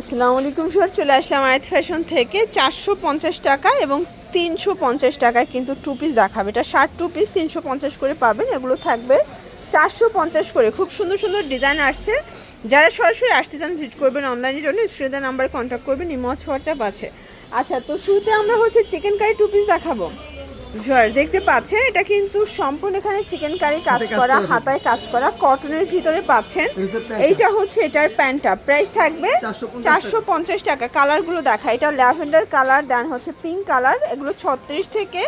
আসসালামু আলাইকুম স্যার চলে আসলাম আয়াত ফ্যাশন থেকে। চারশো পঞ্চাশ টাকা এবং তিনশো পঞ্চাশ টাকায় কিন্তু টু পিস দেখাবে। এটা ষাট টু পিস তিনশো পঞ্চাশ করে পাবেন। এগুলো থাকবে চারশো পঞ্চাশ করে। খুব সুন্দর সুন্দর ডিজাইন আসছে। যারা সরাসরি আসতে চান ভিজিট করবেন অনলাইনের জন্য। স্ক্রিনে নাম্বারে কন্ট্যাক্ট করবেন ইমজ হোয়াটসঅ্যাপ আছে। আচ্ছা তো শুরুতে আমরা হচ্ছে চিকেন কারি টু পিস দেখাবো। দেখতে পাচ্ছেন এটা কিন্তু সম্পূর্ণ এখানে চিকেন কারি কাজ করা। হাতায় কাজ করা কটনের ভিতরে পাচ্ছেন। এইটা হচ্ছে এটার প্যান্টটা প্রাইস থাকবে চারশো পঞ্চাশ টাকা। কালারগুলো দেখা এটা ল্যাভেন্ডার কালার দেন হচ্ছে পিঙ্ক কালার এগুলো ছত্রিশ থেকে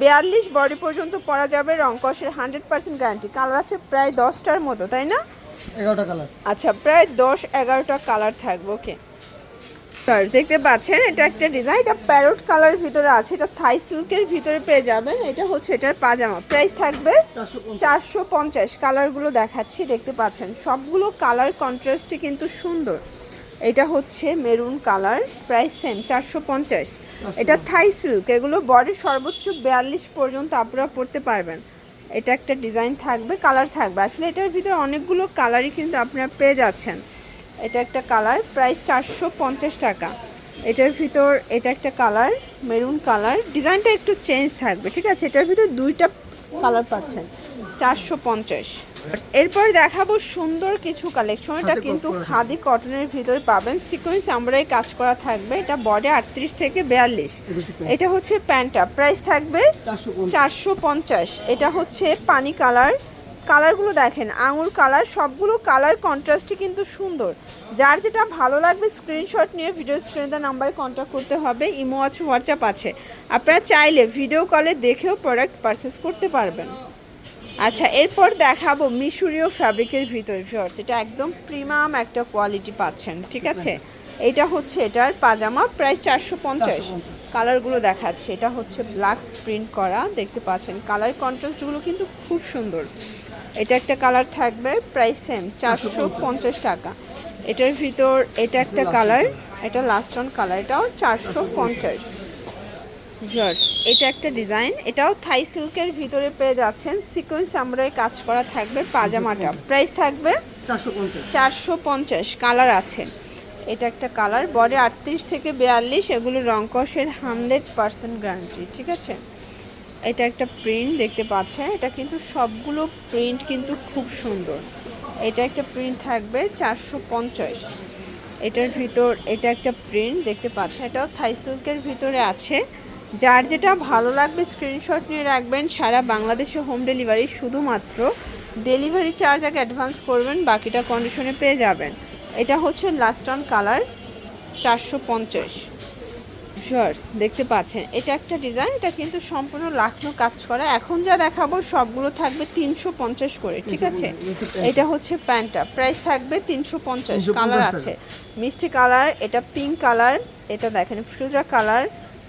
বিয়াল্লিশ বডি পর্যন্ত পরা যাবে রংকসের হান্ড্রেড পার্সেন্ট গ্যারান্টি কালার আছে প্রায় দশটার মতো তাই না? এগারোটা কালার আচ্ছা প্রায় দশ এগারোটা কালার থাকবে ওকে দেখতে পাচ্ছেন? এটা একটা ডিজাইন এটা প্যারোট কালার ভিতরে আছে এটা থাই সিল্কের ভিতরে পেয়ে যাবেন। এটা হচ্ছে এটার পাজামা। প্রাইস থাকবে চারশো পঞ্চাশ। কালারগুলো দেখাচ্ছি দেখতে পাচ্ছেন। সবগুলো কালার কন্ট্রাস্টে কিন্তু সুন্দর। এটা হচ্ছে মেরুন কালার প্রাইস সেম চারশো পঞ্চাশ। এটা থাই সিল্ক এগুলো বডির সর্বোচ্চ বিয়াল্লিশ পর্যন্ত আপনারা পড়তে পারবেন। এটা একটা ডিজাইন থাকবে কালার থাকবে। আসলে এটার ভিতরে অনেকগুলো কালারই কিন্তু আপনারা পেয়ে যাচ্ছেন। এটা একটা কালার প্রাইস চারশো পঞ্চাশ টাকা। এটার ভিতর এটা একটা কালার মেরুন কালার। ডিজাইনটা একটু চেঞ্জ থাকবে ঠিক আছে? এটার ভিতর দুইটা কালার পাচ্ছেন চারশো পঞ্চাশ। এরপর দেখাবো সুন্দর কিছু কালেকশন এটা কিন্তু খাদি কটনের ভিতর পাবেন। সিকোয়েন্স আমরাই কাজ করা থাকবে। এটা বডি আটত্রিশ থেকে বিয়াল্লিশ। এটা হচ্ছে প্যান্টটা। প্রাইস থাকবে চারশো চারশো পঞ্চাশ। এটা হচ্ছে পানি কালার কালারগুলো দেখেন, আঙুর কালার, সবগুলো কালার কন্ট্রাস্টই কিন্তু সুন্দর। যার যেটা ভালো লাগবে স্ক্রিনশট নিয়ে ভিডিও স্ক্রিনে নাম্বারে কন্ট্যাক্ট করতে হবে, ইমো আছে হোয়াটসঅ্যাপ আছে। আপনারা চাইলে ভিডিও কলে দেখেও প্রোডাক্ট পারচেস করতে পারবেন। আচ্ছা এরপর দেখাবো মিশরীয় ফ্যাব্রিকের ভিতরে ভিউয়ার্স এটা একদম প্রিমিয়াম একটা কোয়ালিটি পাচ্ছেন, ঠিক আছে? এটা হচ্ছে এটার পাজামা প্রায় চারশো পঞ্চাশ। কালারগুলো দেখাচ্ছে। এটা হচ্ছে ব্ল্যাক প্রিন্ট করা দেখতে পাচ্ছেন। কালার কন্ট্রাস্টগুলো কিন্তু খুব সুন্দর। এটা একটা কালার থাকবে প্রাইস সেম চারশো পঞ্চাশ টাকা। এটার ভিতর এটা একটা কালার এটা লাস্ট অন কালার এটাও চারশো পঞ্চাশ। জার্স এটা একটা ডিজাইন এটাও থাই সিল্কের ভিতরে পেয়ে যাচ্ছেন। সিকোয়েন্স আমরাই কাজ করা থাকবে পাজামাটা। প্রাইস থাকবে চারশো পঞ্চাশ। কালার আছে। এটা একটা কালার। বডি আটত্রিশ থেকে বিয়াল্লিশ, এগুলো রংকসের হান্ড্রেড পার্সেন্ট গ্যারান্টি, ঠিক আছে? এটা একটা প্রিন্ট দেখতে পাচ্ছেন, এটা কিন্তু সবগুলো প্রিন্ট কিন্তু খুব সুন্দর। এটা একটা প্রিন্ট থাকবে চারশো পঞ্চাশ। এটার ভিতর, এটা একটা প্রিন্ট দেখতে পাচ্ছেন, এটাও থাই সিল্কের ভিতরে আছে। যার যেটা ভালো লাগবে স্ক্রিনশট নিয়ে রাখবেন, সারা বাংলাদেশে হোম ডেলিভারি শুধুমাত্র। ডেলিভারি চার্জ আগে অ্যাডভান্স করবেন, বাকিটা কন্ডিশনে পেয়ে যাবেন। এটা হচ্ছে লাস্ট অন কালার চারশো পঞ্চাশ। শার্টস দেখতে পাচ্ছেন এটা একটা ডিজাইন এটা কিন্তু সম্পূর্ণ লাখনো কাজ করা। এখন যা দেখাবো সবগুলো থাকবে তিনশো পঞ্চাশ করে ঠিক আছে? এটা হচ্ছে প্যান্টটা প্রাইস থাকবে তিনশো পঞ্চাশ কালার আছে। মিষ্টি কালার এটা পিঙ্ক কালার এটা দেখেন ফ্রুজা কালার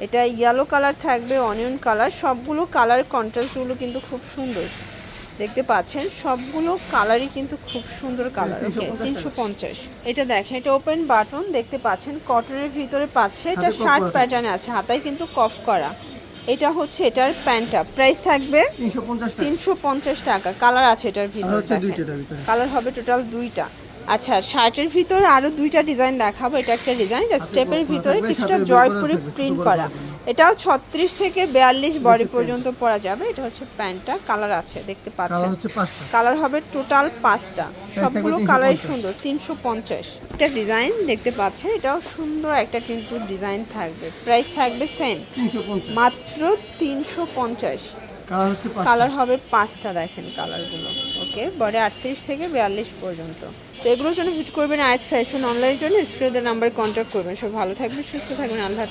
এটা ইয়েলো কালার থাকবে অনিয়ন কালার সবগুলো কালার কন্ট্রাস্টগুলো কিন্তু খুব সুন্দর। দেখতে পাচ্ছেন সবগুলো কালারই কিন্তু খুব সুন্দর কালার তিনশো পঞ্চাশ। এটা দেখেন এটা ওপেন বাটন দেখতে পাচ্ছেন কটনের ভিতরে পাচ্ছে এটা শার্ট প্যাটার্ন আছে হাতায় কিন্তু কফ করা। এটা হচ্ছে এটার প্যান্টটা। প্রাইস থাকবে তিনশো পঞ্চাশ টাকা। কালার আছে এটার ভিতরে। কালার হবে টোটাল দুইটা। আচ্ছা শার্টের ভিতর আরও দুইটা ডিজাইন দেখাবো। এটা একটা ডিজাইন এটা স্টেপের ভিতরে কিছুটা জয়পুরি প্রিন্ট করা। এটাও ছত্রিশ থেকে বিয়াল্লিশ বডি পর্যন্ত পরা যাবে। এটা হচ্ছে প্যান্টটা কালার আছে দেখতে কালার পাচ্ছেন। হচ্ছে পাঁচটা। কালার হবে টোটাল পাঁচটা। সবগুলো কালারই সুন্দর তিনশো পঞ্চাশ। একটা ডিজাইন দেখতে পাচ্ছেন এটাও সুন্দর একটা কিন্তু ডিজাইন থাকবে। প্রাইস থাকবে সেম মাত্র তিনশো পঞ্চাশ। কালার হচ্ছে পাঁচটা। কালার হবে পাঁচটা দেখেন কালারগুলো। ওকে বডি আটত্রিশ থেকে বিয়াল্লিশ পর্যন্ত তো এগুলোর জন্য ভিজিট করবেন আয়াত ফ্যাশন অনলাইনের জন্য স্ক্রিনের নাম্বার কন্ট্যাক্ট করবেন সব ভালো থাকবেন, সুস্থ থাকবেন, আল্লাহ।